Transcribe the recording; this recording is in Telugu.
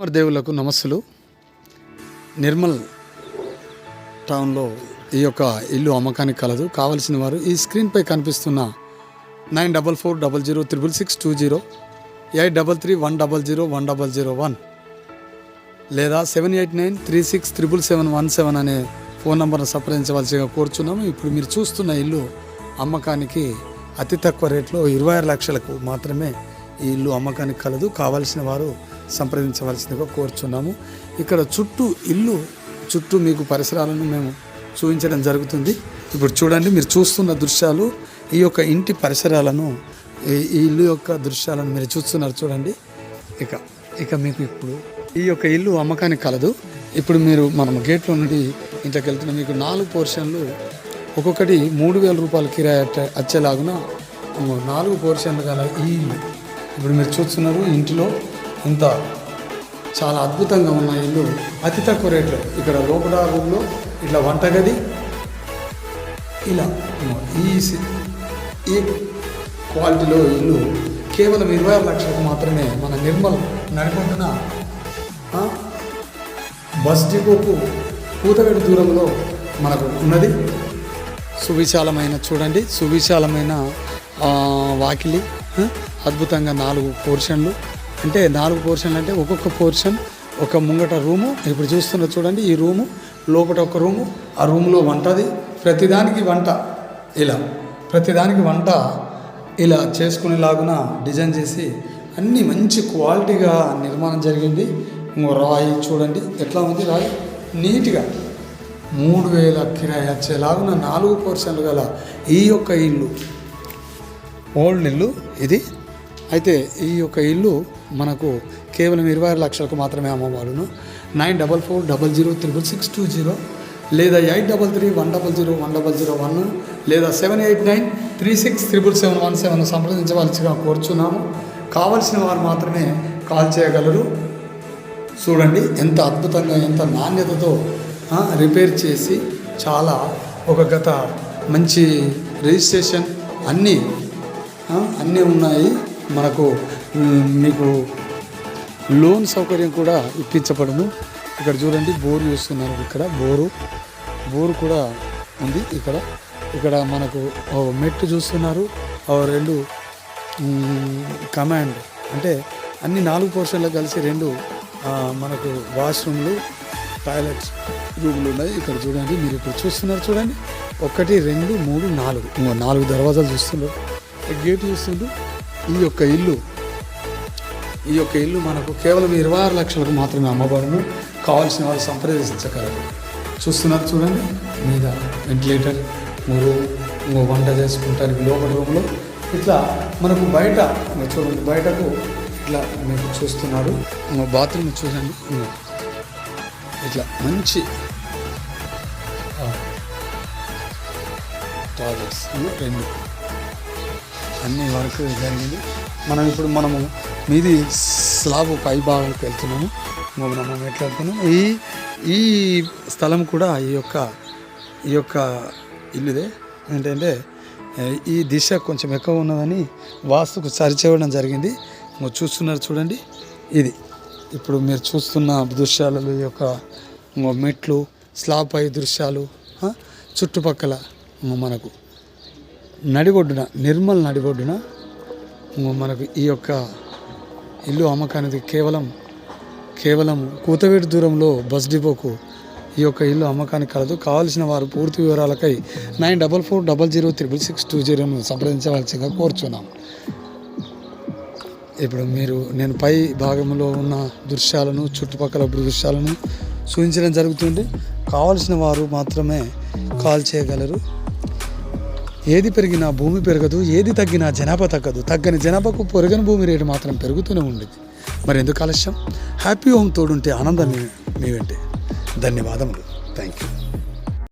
మరి దేవులకు నమస్సులు. నిర్మల్ టౌన్లో ఈ యొక్క ఇల్లు అమ్మకానికి కలదు. కావలసిన వారు ఈ స్క్రీన్పై కనిపిస్తున్న nine double four double zero triple six two zero eight double three one double zero one double zero one లేదా seven eight nine three six triple seven one seven అనే ఫోన్ నంబర్ను సంప్రదించవలసిగా కోరుచున్నాము. ఇప్పుడు మీరు చూస్తున్న ఇల్లు అమ్మకానికి అతి తక్కువ రేట్లో ఇరవై ఆరు లక్షలకు మాత్రమే ఈ ఇల్లు అమ్మకానికి కలదు. కావలసిన వారు సంప్రదించవలసిందిగా కోరుచున్నాము. ఇక్కడ చుట్టూ ఇల్లు చుట్టూ మీకు పరిసరాలను మేము చూపించడం జరుగుతుంది. ఇప్పుడు చూడండి మీరు చూస్తున్న దృశ్యాలు ఈ యొక్క ఇంటి పరిసరాలను ఈ- ఈ ఇల్లు యొక్క దృశ్యాలను మీరు చూస్తున్నారు చూడండి. ఇక ఇక మీకు ఇప్పుడు ఈ యొక్క ఇల్లు అమ్మకానికి కలదు. ఇప్పుడు మీరు మనం గేట్లో నుండి ఇంట్లోకి వెళ్తున్న మీకు నాలుగు పోర్షన్లు ఒక్కొక్కటి మూడు వేల రూపాయల కిరాయి అట్ట- వచ్చేలాగున నాలుగు పోర్షన్లు గల ఈ ఇల్లు. ఇప్పుడు మీరు చూస్తున్నారు ఇంటిలో ఇంత చాలా అద్భుతంగా ఉన్న ఇల్లు అతి తక్కువ రేట్లో. ఇక్కడ లోపల రూమ్లో ఇట్లా వంటగది. ఇలా ఈ సి- ఈ క్వాలిటీలో ఇల్లు కేవలం ఇరవై ఆరు లక్షలకు మాత్రమే మన నిర్మల్ నడిపొట్టున బస్ డిపోకు పూతగడి దూరంలో మనకు ఉన్నది. సువిశాలమైన చూడండి సువిశాలమైన వాకిలి. అద్భుతంగా నాలుగు పోర్షన్లు. అంటే నాలుగు పోర్షన్లు అంటే ఒక్కొక్క పోర్షన్ ఒక ముంగట రూము. ఇప్పుడు చూస్తున్న చూడండి ఈ రూము లోపల ఒక రూము ఆ రూమ్లో వంటది ప్రతిదానికి వంట ఇలా ప్రతిదానికి వంట ఇలా చేసుకునేలాగున డిజైన్ చేసి అన్నీ మంచి క్వాలిటీగా నిర్మాణం జరిగింది. రాయి చూడండి ఎట్లా ఉంది రాయి? నీట్గా మూడు వేల కిరాయి వచ్చేలాగున నాలుగు పోర్షన్లు గల ఈ యొక్క ఇల్లు ఓల్డ్ ఇల్లు ఇది. అయితే ఈ యొక్క ఇల్లు మనకు కేవలం ఇరవై ఆరు లక్షలకు మాత్రమే అమ్మవాడును nine double four double zero triple six two zero లేదా eight double three one double zero one double zero one లేదా seven eight nine three six triple seven one seven సంప్రదించవలసిగా కోరుచున్నాము. కావలసిన వారు మాత్రమే కాల్ చేయగలరు. చూడండి ఎంత అద్భుతంగా ఎంత నాణ్యతతో రిపేర్ చేసి చాలా ఒక గత మంచి రిజిస్ట్రేషన్ అన్నీ అన్నీ ఉన్నాయి. మనకు మీకు లోన్ సౌకర్యం కూడా ఇప్పించబడము ఇక్కడ చూడండి బోరు చూస్తున్నారు ఇక్కడ బోరు. బోరు కూడా ఉంది ఇక్కడ. ఇక్కడ మనకు మెట్టు చూస్తున్నారు. రెండు కమాండ్. అంటే అన్ని నాలుగు పోర్షన్లు కలిసి రెండు మనకు వాష్రూమ్లు టాయిలెట్స్ రూమ్లు ఉన్నాయి. ఇక్కడ చూడండి మీరు ఇక్కడ చూస్తున్నారు చూడండి. ఒకటి రెండు మూడు నాలుగు. నాలుగు దర్వాజాలు చూస్తున్నారు. గేట్ చూస్తుంటే ఈ యొక్క ఇల్లు ఈ యొక్క ఇల్లు మనకు కేవలం ఇరవై ఆరు లక్షలకు మాత్రమే అమ్మబడును కావాల్సిన వాళ్ళు సంప్రదించగలరు. చూస్తున్నారు చూడండి మీద వెంటిలేటర్ మూడు ఇంకో వంట చేసుకుంటానికి లోపల రూమ్లో. ఇట్లా మనకు బయట చూడండి బయటకు ఇట్లా మీకు చూస్తున్నారు. ఇంకో బాత్రూమ్ చూడండి. ఇట్లా మంచి టాయిలెట్స్ రెండు. అన్ని వర్క్ జరిగింది. మనం ఇప్పుడు మనము మీది స్లాబ్ పై భాగానికి వెళ్తున్నాము. మనం ఎట్లా ఈ ఈ స్థలం కూడా ఈ యొక్క ఈ యొక్క ఇల్లుదే. ఏంటంటే ఈ దిశ కొంచెం ఎక్కువ ఉన్నదని వాస్తుకు సరిచేయడం జరిగింది. చూస్తున్నారు చూడండి. ఇది. ఇప్పుడు మీరు చూస్తున్న దృశ్యాలలో ఈ యొక్క మెట్లు స్లాబ్ పై దృశ్యాలు చుట్టుపక్కల మనకు. నడిగొడ్డున నిర్మల్ నడిగొడ్డున మనకు ఈ యొక్క ఇల్లు అమ్మకానికి కేవలం కేవలం కూతవేటి దూరంలో బస్ డిపోకు ఈ యొక్క ఇల్లు అమ్మకానికి కలదు. కావాల్సిన వారు పూర్తి వివరాలకై nine double four double zero triple six two జీరోను సంప్రదించవలసిందిగా కోరుచున్నాం. ఇప్పుడు మీరు నేను పై భాగంలో ఉన్న దృశ్యాలను చుట్టుపక్కల దృశ్యాలను చూపించడం జరుగుతుంది. కావాల్సిన వారు మాత్రమే కాల్ చేయగలరు. ఏది పెరిగినా భూమి పెరగదు ఏది తగ్గినా జనాభా తగ్గదు. తగ్గని జనాభాకు పెరగని భూమి రేటు మాత్రం పెరుగుతూనే ఉండేది. మరి ఎందుకు ఆలస్యం? హ్యాపీ హోమ్ తోడుంటే ఆనందం మీ మీ వెంటే ధన్యవాదములు. Thank you